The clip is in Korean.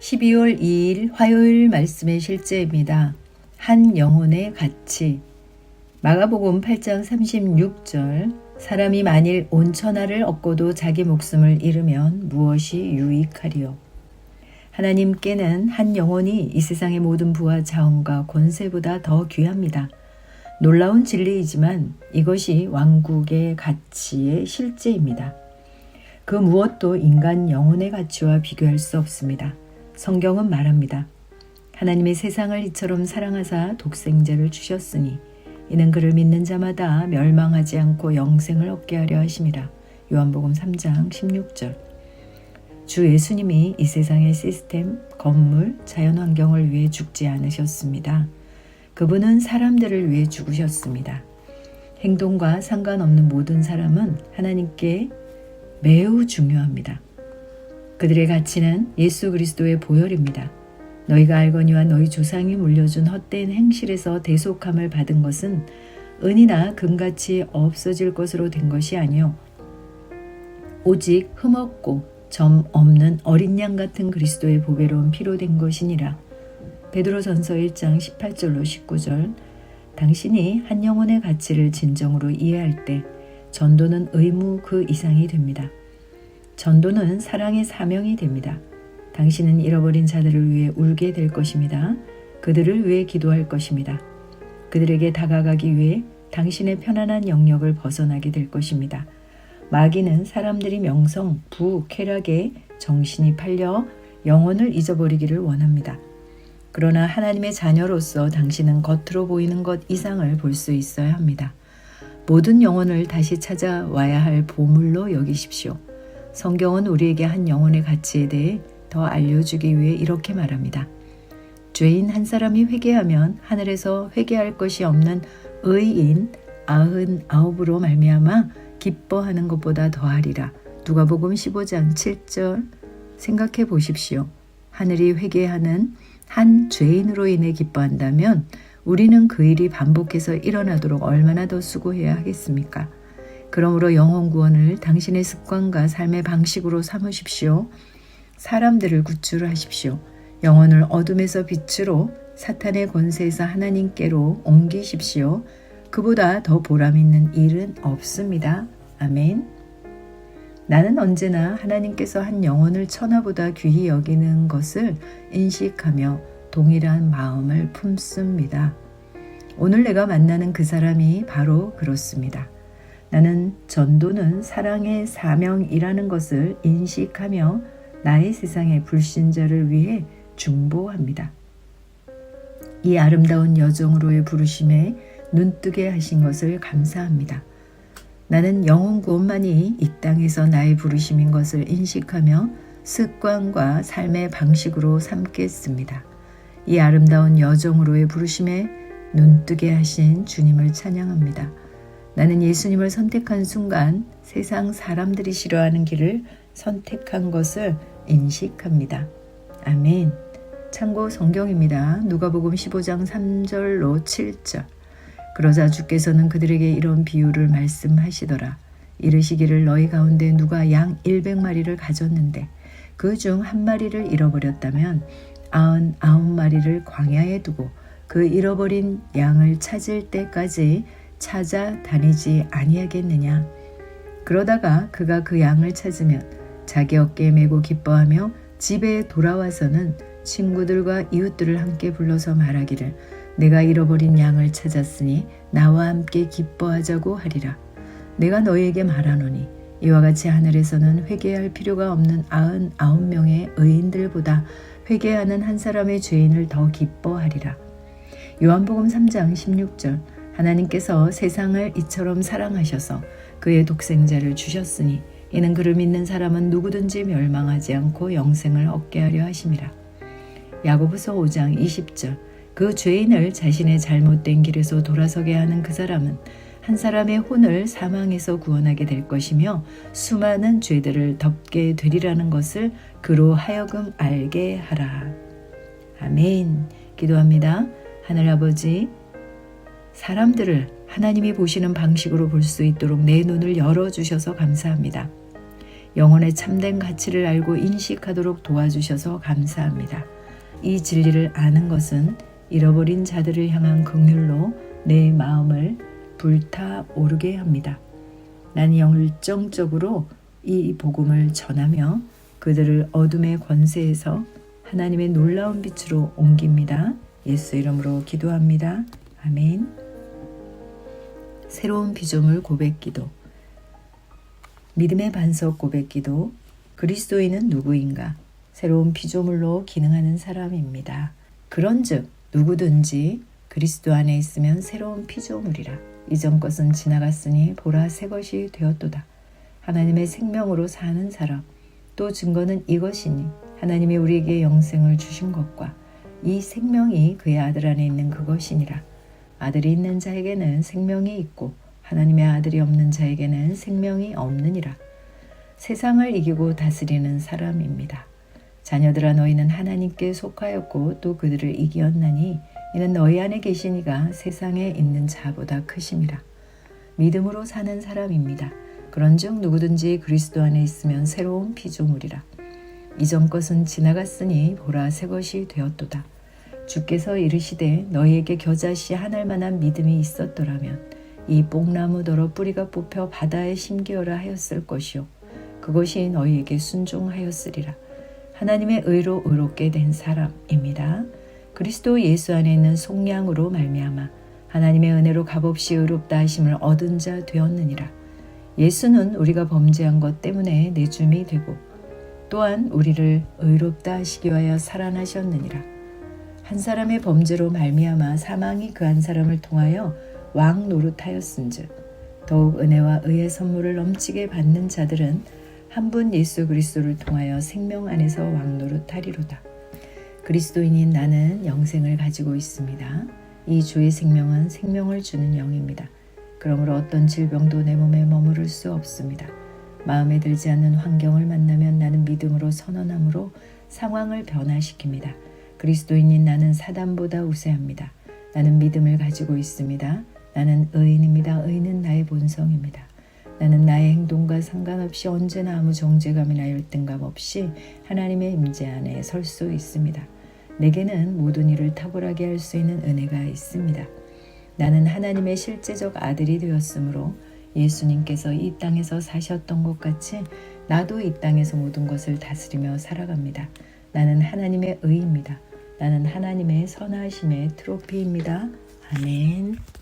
12월 2일 화요일 말씀의 실제입니다. 한 영혼의 가치. 마가복음 8장 36절 사람이 만일 온 천하를 얻고도 자기 목숨을 잃으면 무엇이 유익하리요? 하나님께는 한 영혼이 이 세상의 모든 부와 자원과 권세보다 더 귀합니다. 놀라운 진리이지만 이것이 왕국의 가치의 실제입니다. 그 무엇도 인간 영혼의 가치와 비교할 수 없습니다. 성경은 말합니다. 하나님의 세상을 이처럼 사랑하사 독생자를 주셨으니 이는 그를 믿는 자마다 멸망하지 않고 영생을 얻게 하려 하심이라. 요한복음 3장 16절. 주 예수님이 이 세상의 시스템, 건물, 자연 환경을 위해 죽지 않으셨습니다. 그분은 사람들을 위해 죽으셨습니다. 행동과 상관없는 모든 사람은 하나님께 매우 중요합니다. 그들의 가치는 예수 그리스도의 보혈입니다. 너희가 알거니와 너희 조상이 물려준 헛된 행실에서 대속함을 받은 것은 은이나 금같이 없어질 것으로 된 것이 아니요 오직 흠없고 점 없는 어린 양 같은 그리스도의 보배로운 피로 된 것이니라. 베드로전서 1장 18절로 19절 당신이 한 영혼의 가치를 진정으로 이해할 때 전도는 의무 그 이상이 됩니다. 전도는 사랑의 사명이 됩니다. 당신은 잃어버린 자들을 위해 울게 될 것입니다. 그들을 위해 기도할 것입니다. 그들에게 다가가기 위해 당신의 편안한 영역을 벗어나게 될 것입니다. 마귀는 사람들이 명성, 부, 쾌락에 정신이 팔려 영혼을 잊어버리기를 원합니다. 그러나 하나님의 자녀로서 당신은 겉으로 보이는 것 이상을 볼 수 있어야 합니다. 모든 영혼을 다시 찾아와야 할 보물로 여기십시오. 성경은 우리에게 한 영혼의 가치에 대해 더 알려주기 위해 이렇게 말합니다. 죄인 한 사람이 회개하면 하늘에서 회개할 것이 없는 의인 아흔 아홉으로 말미암아 기뻐하는 것보다 더하리라. 누가복음 15장 7절 생각해 보십시오. 하늘이 회개하는 한 죄인으로 인해 기뻐한다면 우리는 그 일이 반복해서 일어나도록 얼마나 더 수고해야 하겠습니까? 그러므로 영혼 구원을 당신의 습관과 삶의 방식으로 삼으십시오. 사람들을 구출하십시오. 영혼을 어둠에서 빛으로 사탄의 권세에서 하나님께로 옮기십시오. 그보다 더 보람 있는 일은 없습니다. 아멘. 나는 언제나 하나님께서 한 영혼을 천하보다 귀히 여기는 것을 인식하며 동일한 마음을 품습니다. 오늘 내가 만나는 그 사람이 바로 그렇습니다. 나는 전도는 사랑의 사명이라는 것을 인식하며 나의 세상의 불신자를 위해 중보합니다. 이 아름다운 여정으로의 부르심에 눈뜨게 하신 것을 감사합니다. 나는 영혼 구원만이 이 땅에서 나의 부르심인 것을 인식하며 습관과 삶의 방식으로 삼겠습니다. 이 아름다운 여정으로의 부르심에 눈뜨게 하신 주님을 찬양합니다. 나는 예수님을 선택한 순간 세상 사람들이 싫어하는 길을 선택한 것을 인식합니다. 아멘. 참고 성경입니다. 누가복음 15장 3절로 7절. 그러자 주께서는 그들에게 이런 비유를 말씀하시더라. 이르시기를 너희 가운데 누가 양 100마리를 가졌는데 그 중 한 마리를 잃어버렸다면 아흔 아홉 마리를 광야에 두고 그 잃어버린 양을 찾을 때까지 찾아다니지 아니하겠느냐. 그러다가 그가 그 양을 찾으면 자기 어깨에 메고 기뻐하며 집에 돌아와서는 친구들과 이웃들을 함께 불러서 말하기를 내가 잃어버린 양을 찾았으니 나와 함께 기뻐하자고 하리라. 내가 너희에게 말하노니 이와 같이 하늘에서는 회개할 필요가 없는 아흔 아홉 명의 의인들보다 회개하는 한 사람의 죄인을 더 기뻐하리라. 요한복음 3장 16절 하나님께서 세상을 이처럼 사랑하셔서 그의 독생자를 주셨으니 이는 그를 믿는 사람은 누구든지 멸망하지 않고 영생을 얻게 하려 하심이라. 야고보서 5장 20절 그 죄인을 자신의 잘못된 길에서 돌아서게 하는 그 사람은 한 사람의 혼을 사망에서 구원하게 될 것이며 수많은 죄들을 덮게 되리라는 것을 그로 하여금 알게 하라. 아멘. 기도합니다. 하늘 아버지, 사람들을 하나님이 보시는 방식으로 볼 수 있도록 내 눈을 열어주셔서 감사합니다. 영혼의 참된 가치를 알고 인식하도록 도와주셔서 감사합니다. 이 진리를 아는 것은 잃어버린 자들을 향한 긍휼로 내 마음을 불타 오르게 합니다. 난 열정적으로 이 복음을 전하며 그들을 어둠의 권세에서 하나님의 놀라운 빛으로 옮깁니다. 예수 이름으로 기도합니다. 아멘. 새로운 피조물 고백 기도. 믿음의 반석 고백 기도. 그리스도인은 누구인가? 새로운 피조물로 기능하는 사람입니다. 그런즉 누구든지 그리스도 안에 있으면 새로운 피조물이라. 이전 것은 지나갔으니 보라 새 것이 되었도다. 하나님의 생명으로 사는 사람. 또 증거는 이것이니 하나님이 우리에게 영생을 주신 것과 이 생명이 그의 아들 안에 있는 그것이니라. 아들이 있는 자에게는 생명이 있고 하나님의 아들이 없는 자에게는 생명이 없느니라. 세상을 이기고 다스리는 사람입니다. 자녀들아 너희는 하나님께 속하였고 또 그들을 이기었나니 이는 너희 안에 계시니가 세상에 있는 자보다 크심이라. 믿음으로 사는 사람입니다. 그런즉 누구든지 그리스도 안에 있으면 새로운 피조물이라. 이전 것은 지나갔으니 보라 새 것이 되었도다. 주께서 이르시되 너희에게 겨자씨 하날 만한 믿음이 있었더라면 이 뽕나무더러 뿌리가 뽑혀 바다에 심기어라 하였을 것이요 그것이 너희에게 순종하였으리라. 하나님의 의로 의롭게 된 사람입니다. 그리스도 예수 안에 있는 속량으로 말미암아 하나님의 은혜로 값없이 의롭다 하심을 얻은 자 되었느니라. 예수는 우리가 범죄한 것 때문에 내줌이 되고 또한 우리를 의롭다 하시기 위하여 살아나셨느니라. 한 사람의 범죄로 말미암아 사망이 그 한 사람을 통하여 왕 노릇하였은즉 더욱 은혜와 의의 선물을 넘치게 받는 자들은 한 분 예수 그리스도를 통하여 생명 안에서 왕 노릇하리로다. 그리스도인인 나는 영생을 가지고 있습니다. 이 주의 생명은 생명을 주는 영입니다. 그러므로 어떤 질병도 내 몸에 머무를 수 없습니다. 마음에 들지 않는 환경을 만나면 나는 믿음으로 선언함으로 상황을 변화시킵니다. 그리스도인인 나는 사단보다 우세합니다. 나는 믿음을 가지고 있습니다. 나는 의인입니다. 의인은 나의 본성입니다. 나는 나의 행동과 상관없이 언제나 아무 정죄감이나 열등감 없이 하나님의 임재 안에 설 수 있습니다. 내게는 모든 일을 탁월하게 할 수 있는 은혜가 있습니다. 나는 하나님의 실제적 아들이 되었으므로 예수님께서 이 땅에서 사셨던 것 같이 나도 이 땅에서 모든 것을 다스리며 살아갑니다. 나는 하나님의 의입니다. 나는 하나님의 선하심의 트로피입니다. 아멘.